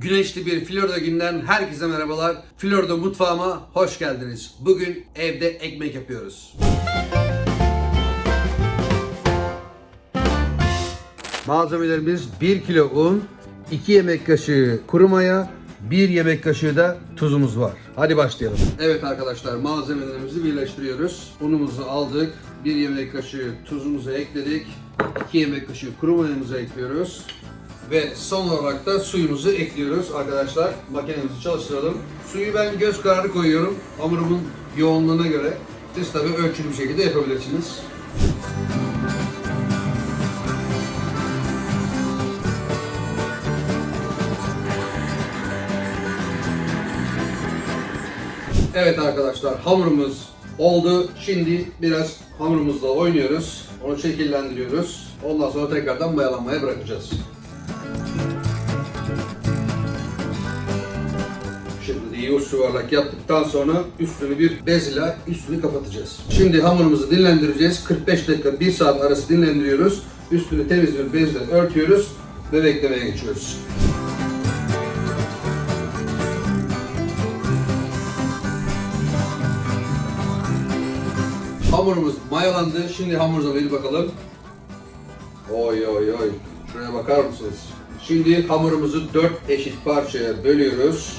Güneşli bir Florida günden herkese merhabalar. Florida mutfağıma hoş geldiniz. Bugün evde ekmek yapıyoruz. Malzemelerimiz 1 kilo un, 2 yemek kaşığı kuru maya, 1 yemek kaşığı da tuzumuz var. Hadi başlayalım. Evet arkadaşlar malzemelerimizi birleştiriyoruz. Unumuzu aldık. 1 yemek kaşığı tuzumuzu ekledik. 2 yemek kaşığı kuru mayamızı ekliyoruz. Ve son olarak da suyumuzu ekliyoruz arkadaşlar. Makinemizi çalıştıralım. Suyu ben göz kararı koyuyorum. Hamurumun yoğunluğuna göre. Siz tabii ölçülü bir şekilde yapabilirsiniz. Evet arkadaşlar hamurumuz oldu. Şimdi biraz hamurumuzla oynuyoruz. Onu şekillendiriyoruz. Ondan sonra tekrardan mayalanmaya bırakacağız. Yoğurt yuvarlak yaptıktan sonra üstünü bir bez ile üstünü kapatacağız. Şimdi hamurumuzu dinlendireceğiz. 45 dakika 1 saat arası dinlendiriyoruz. Üstünü temiz bir bezle örtüyoruz ve beklemeye geçiyoruz. Hamurumuz mayalandı. Şimdi hamurumuza bir bakalım. Oy oy oy. Şuraya bakar mısınız? Şimdi hamurumuzu 4 eşit parçaya bölüyoruz.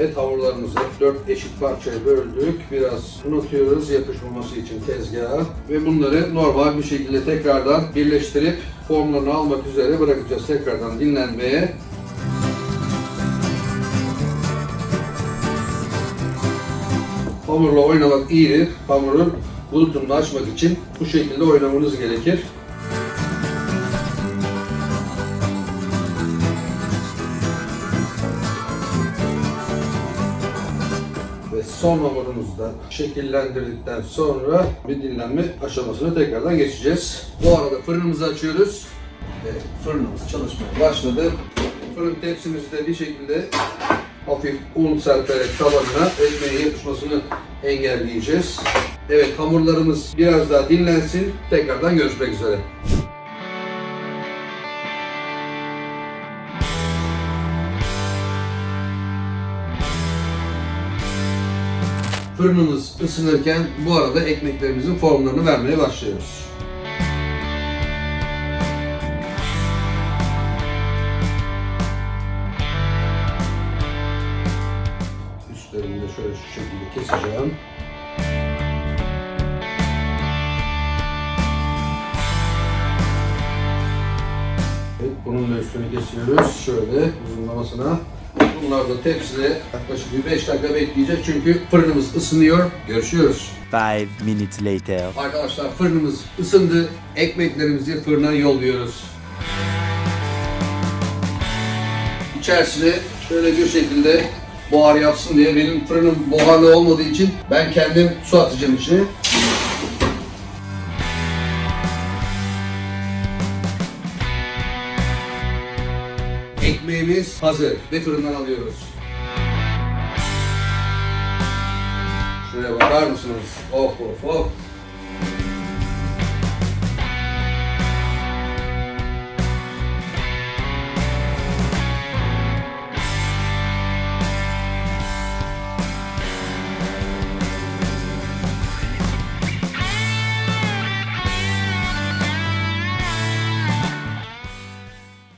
Evet hamurlarımızı 4 eşit parçaya böldük. Biraz un atıyoruz yapışmaması için tezgaha. Ve bunları normal bir şekilde tekrardan birleştirip formlarını almak üzere bırakacağız tekrardan dinlenmeye. Hamurla oynamak iyidir. Hamurun bulutunu açmak için bu şekilde oynamanız gerekir. Ve son hamurumuzu da şekillendirdikten sonra bir dinlenme aşamasına tekrardan geçeceğiz. Bu arada fırınımızı açıyoruz. Ve fırınımız çalışmaya başladı. Fırın tepsimizi de bir şekilde hafif un serperek tabanına ekmeğin yapışmasını engelleyeceğiz. Evet hamurlarımız biraz daha dinlensin. Tekrardan görüşmek üzere. Fırınımız ısınırken bu arada ekmeklerimizin formlarını vermeye başlıyoruz. Üstlerini de şöyle şu şekilde keseceğim. Evet, bunun da üstünü kesiyoruz. Şöyle uzunlamasına. Bunlar da tepside yaklaşık bir 5 dakika bekleyecek çünkü fırınımız ısınıyor. Görüşüyoruz. Five minutes later. Arkadaşlar fırınımız ısındı. Ekmeklerimizi fırına yolluyoruz. İçerisine şöyle bir şekilde buhar yapsın diye benim fırınım buharlı olmadığı için ben kendim su atacağım içine. Ekmeğimiz hazır ve fırından alıyoruz. Şuraya bakar mısınız? Of of of.